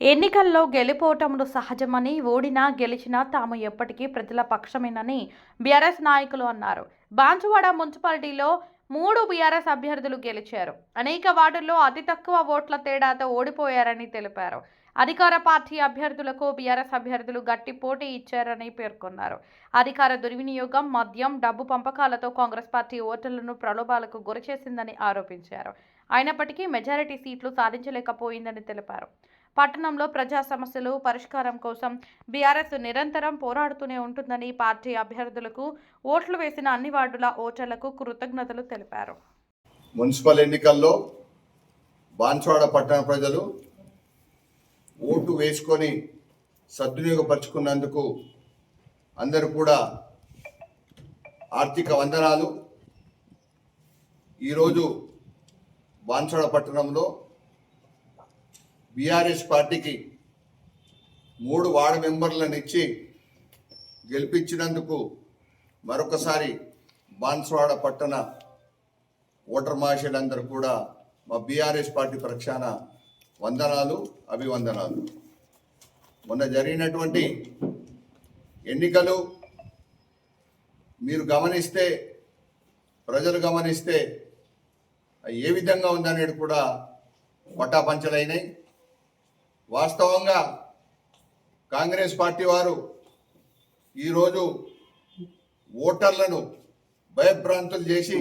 ఎన్నికల్లో గెలిపోవటములు సహజమని ఓడినా గెలిచినా తాము ఎప్పటికీ ప్రజల పక్షమేనని బీఆర్ఎస్ నాయకులు అన్నారు. బాన్సువాడ మున్సిపాలిటీలో మూడు బీఆర్ఎస్ అభ్యర్థులు గెలిచారు. అనేక వార్డుల్లో అతి తక్కువ ఓట్ల తేడాతో ఓడిపోయారని తెలిపారు. అధికార పార్టీ అభ్యర్థులకు బీఆర్ఎస్ అభ్యర్థులు గట్టి పోటీ ఇచ్చారని పేర్కొన్నారు. అధికార దుర్వినియోగం మద్యం డబ్బు పంపకాలతో కాంగ్రెస్ పార్టీ ఓటర్లను ప్రలోభాలకు గురిచేసిందని ఆరోపించారు. అయినప్పటికీ మెజారిటీ సీట్లు సాధించలేకపోయిందని తెలిపారు. పట్టణంలో ప్రజా సమస్యలు పరిష్కారం కోసం బీఆర్ఎస్ నిరంతరం పోరాడుతూనే ఉంటుందని పార్టీ అభ్యర్థులకు ఓట్లు వేసిన అన్ని వార్డుల ఓటర్లకు కృతజ్ఞతలు తెలిపారు. మున్సిపల్ ఎన్నికల్లో బాన్సువాడ పట్టణ ప్రజలు ఓటు వేసుకొని సద్వినియోగపరుచుకున్నందుకు అందరూ కూడా ఆర్థిక వందనాలు. ఈరోజు బాన్సువాడ పట్టణంలో బీఆర్ఎస్ పార్టీకి మూడు వార్డు మెంబర్లను ఇచ్చి గెలిపించినందుకు మరొకసారి బాన్స్వాడ పట్టణ ఓటర్ మహాశయులందరూ కూడా మా బీఆర్ఎస్ పార్టీ పక్షాన వందనాలు అభివందనాలు. మొన్న జరిగినటువంటి ఎన్నికలు మీరు గమనిస్తే ప్రజలు గమనిస్తే ఏ విధంగా ఉందనేది కూడా పటాపంచలైనాయి వాస్తవంగా కాంగ్రెస్ పార్టీ వారు ఈరోజు ఓటర్లను భయభ్రాంతులు చేసి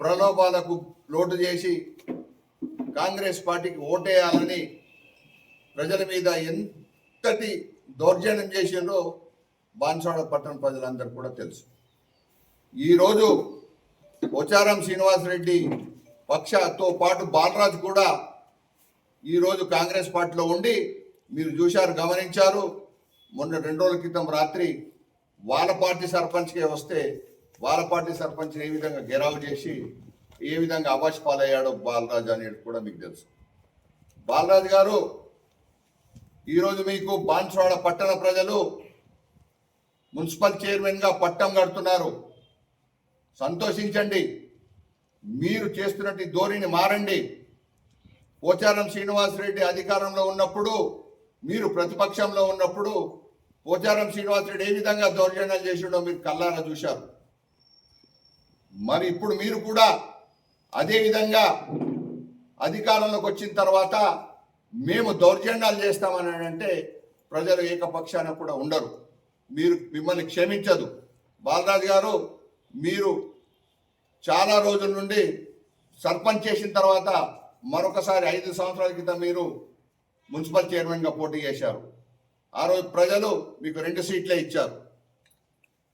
ప్రలోభాలకు లోటు చేసి కాంగ్రెస్ పార్టీకి ఓటేయాలని ప్రజల మీద ఎంతటి దౌర్జన్యం చేసిండ్రో బాన్సాడ పట్టణ ప్రజలందరూ కూడా తెలుసు. ఈరోజు పోచారం శ్రీనివాసరెడ్డి పక్షతో పాటు బాలరాజు కూడా ఈరోజు కాంగ్రెస్ పార్టీలో ఉండి మీరు చూశారు గమనించారు. మొన్న రెండు రోజుల క్రితం రాత్రి వాళ్ళ పార్టీ సర్పంచ్కే వస్తే వాళ్ళ పార్టీ సర్పంచ్ ఏ విధంగా గెరావు చేసి ఏ విధంగా అవాష్ పాలయ్యాడో బాలరాజు అనేది కూడా మీకు తెలుసు. బాలరాజు గారు ఈరోజు మీకు బాన్సువాడ పట్టణ ప్రజలు మున్సిపల్ చైర్మన్గా పట్టం కడుతున్నారు. సంతోషించండి. మీరు చేస్తున్నట్టు ధోరణి మారండి. పోచారం శ్రీనివాసరెడ్డి అధికారంలో ఉన్నప్పుడు మీరు ప్రతిపక్షంలో ఉన్నప్పుడు పోచారం శ్రీనివాసరెడ్డి ఏ విధంగా దౌర్జన్యాలు చేసిండో మీరు కల్లారా చూశారు. మరి ఇప్పుడు మీరు కూడా అదే విధంగా అధికారంలోకి వచ్చిన తర్వాత మేము దౌర్జన్యాలు చేస్తామని అంటే ప్రజలు ఏకపక్షాన కూడా ఉండరు. మీరు మిమ్మల్ని క్షమించదు. బాలరాజు గారు మీరు చాలా రోజుల నుండి సర్పంచ్ చేసిన తర్వాత మరొకసారి ఐదు సంవత్సరాల క్రితం మీరు మున్సిపల్ చైర్మన్గా పోటీ చేశారు. ఆ రోజు ప్రజలు మీకు రెండు సీట్లే ఇచ్చారు.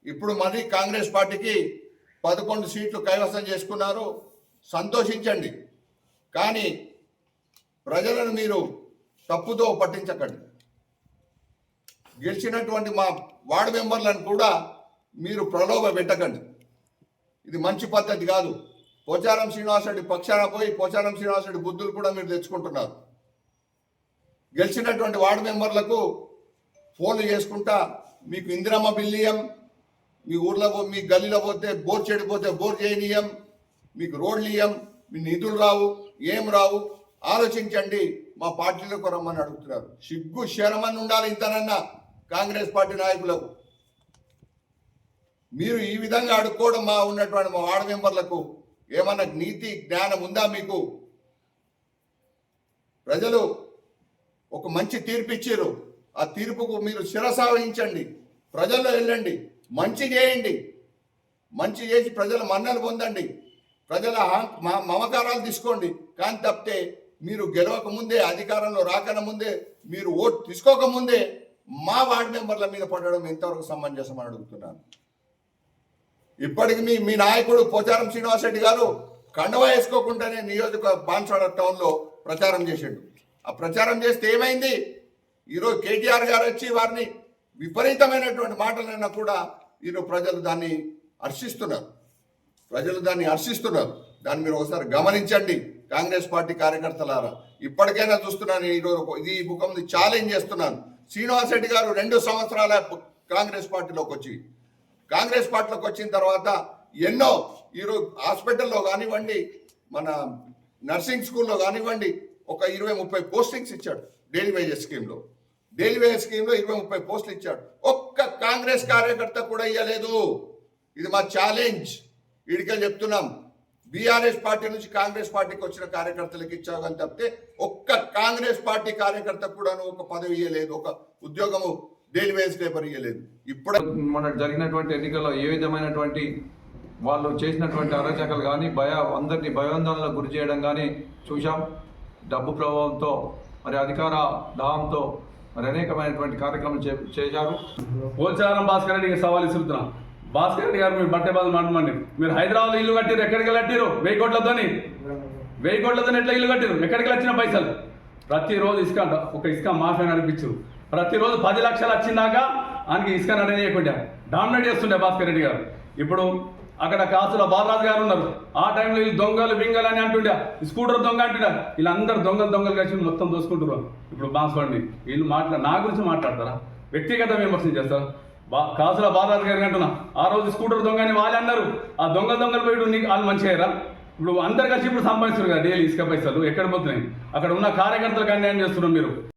ఇప్పుడు మళ్ళీ కాంగ్రెస్ పార్టీకి పదకొండు సీట్లు కైవసం చేసుకున్నారు. సంతోషించండి. కానీ ప్రజలను మీరు తప్పుదో పట్టించకండి. గెలిచినటువంటి మా వార్డు మెంబర్లను కూడా మీరు ప్రలోభ పెట్టకండి. ఇది మంచి పద్ధతి కాదు. పోచారం శ్రీనివాసరెడ్డి పక్షాన పోయి పోచారం శ్రీనివాసరెడ్డి బుద్ధులు కూడా మీరు తెచ్చుకుంటున్నారు. గెలిచినటువంటి వార్డు మెంబర్లకు ఫోన్లు చేసుకుంటా మీకు ఇందిరమ్మ బిల్లియం మీ ఊర్లో పో- మీ గల్లీలో పోతే బోర్ చెడిపోతే బోర్ చేయనీయం మీకు రోడ్లు ఇయ్యం మీ నిధులు రావు ఏం రావు ఆలోచించండి మా పార్టీలకు రమ్మని అడుగుతున్నారు. సిగ్గు శరమని ఉండాలి ఇంతనన్నా కాంగ్రెస్ పార్టీ నాయకులకు. మీరు ఈ విధంగా అడుక్కోవడం మా ఉన్నటువంటి మా వార్డు మెంబర్లకు ఏమన్నా నీతి జ్ఞానం ఉందా మీకు? ప్రజలు ఒక మంచి తీర్పు ఇచ్చారు ఆ తీర్పుకు మీరు శిరసావహించండి ప్రజల్లో వెళ్ళండి. మంచి చేయండి. మంచి చేసి ప్రజల మన్నలు పొందండి. ప్రజల మ- మమకారాలు తీసుకోండి. కానీ తప్పితే మీరు గెలవక ముందే అధికారంలో రాకన ముందే మీరు ఓటు తీసుకోక ముందే మా వార్డు మెంబర్ల మీద పడడం ఎంతవరకు సమంజసం అని అడుగుతున్నాను. ఇప్పటికి మీ మీ నాయకుడు పోచారం శ్రీనివాసరెడ్డి గారు కండవ వేసుకోకుండానే నియోజక బాన్స్వాడ టౌన్లో ప్రచారం చేసిండు. ఆ ప్రచారం చేస్తే ఏమైంది? ఈరోజు కేటీఆర్ గారు వచ్చి వారిని విపరీతమైనటువంటి మాటలైనా కూడా ఈరోజు ప్రజలు దాన్ని హర్షిస్తున్నారు. ప్రజలు దాన్ని హర్షిస్తున్నారు. దాన్ని మీరు ఒకసారి గమనించండి కాంగ్రెస్ పార్టీ కార్యకర్తలారా. ఇప్పటికైనా చూస్తున్నాను ఈరోజు ఇది ఈ ముఖం ఛాలెంజ్ చేస్తున్నాను. శ్రీనివాస్ రెడ్డి గారు రెండు సంవత్సరాల కాంగ్రెస్ పార్టీలోకి వచ్చి కాంగ్రెస్ పార్టీలోకి వచ్చిన తర్వాత ఎన్నో ఈరోజు హాస్పిటల్లో కానివ్వండి మన నర్సింగ్ స్కూల్లో కానివ్వండి ఒక ఇరవై ముప్పై పోస్టింగ్స్ ఇచ్చాడు డైలీ వేజెస్ స్కీమ్లో. డైలీ వేజెస్ స్కీమ్లో ఇరవై ముప్పై పోస్టులు ఇచ్చాడు. ఒక్క కాంగ్రెస్ కార్యకర్త కూడా ఇవ్వలేదు ఇది మా ఛాలెంజ్. వీడికి చెప్తున్నాం. బీఆర్ఎస్ పార్టీ నుంచి కాంగ్రెస్ పార్టీకి వచ్చిన కార్యకర్తలకు ఇచ్చావు అని తప్పితే ఒక్క కాంగ్రెస్ పార్టీ కార్యకర్త కూడాను ఒక పదవి ఇవ్వలేదు ఒక ఉద్యోగము డైలీ వేజ్ పేపర్ ఇవ్వలేదు ఇప్పుడు మన జరిగినటువంటి ఎన్నికల్లో ఏ విధమైనటువంటి వాళ్ళు చేసినటువంటి అరాచకాలు కానీ భయ అందరినీ భయోందనలకు గురి చేయడం కానీ చూశాం. డబ్బు ప్రభావంతో మరి అధికార దాహంతో మరి అనేకమైనటువంటి కార్యక్రమాలు చే- చేశారు. పోచారం భాస్కర్ రెడ్డికి సవాల్ ఇస్తున్నా భాస్కర్ రెడ్డి గారు మీరు బట్టే బాధ మాట్లాడండి. మీరు హైదరాబాద్ ఇల్లు కట్టిరు ఎక్కడికి కట్టిరు వెయ్యి కోట్లతోని. వెయ్యి కోట్లతో ఎట్లా ఇల్లు కట్టిరు ఎక్కడికి వచ్చిన పైసలు? ప్రతిరోజు ఇసుక ఒక ఇసుక మాఫియా నడిపించు. ప్రతిరోజు పది లక్షలు వచ్చిందాక ఆయనకి ఇసుక నడనేయకుండా డామినేట్ చేస్తుండే భాస్కర్ రెడ్డి గారు. ఇప్పుడు అక్కడ కాసుల బాలరాజు గారు ఉన్నారు. ఆ టైంలో వీళ్ళు దొంగలు బింగలు అని అంటుండే. స్కూటర్ దొంగ అంటుండే. వీళ్ళందరూ దొంగలు దొంగలు కలిసి మొత్తం దోసుకుంటున్నారు. ఇప్పుడు బాన్స్వాడిని వీళ్ళు మాట్లా నా గురించి మాట్లాడతారా? వ్యక్తిగత విమర్శన చేస్తారు? బా కాసుల బాలరాజు గారిని అంటున్నా. ఆ రోజు స్కూటర్ దొంగ అని వాళ్ళే అన్నారు. ఆ దొంగ దొంగలు పోయి నీకు వాళ్ళు మంచి అయ్యారా? ఇప్పుడు అందరు కలిసి ఇప్పుడు సంపాదిస్తారు కదా డైలీ ఇసుక పైసలు ఎక్కడ పోతున్నాయి? అక్కడ ఉన్న కార్యకర్తలకు అన్యాయం చేస్తున్నారు మీరు.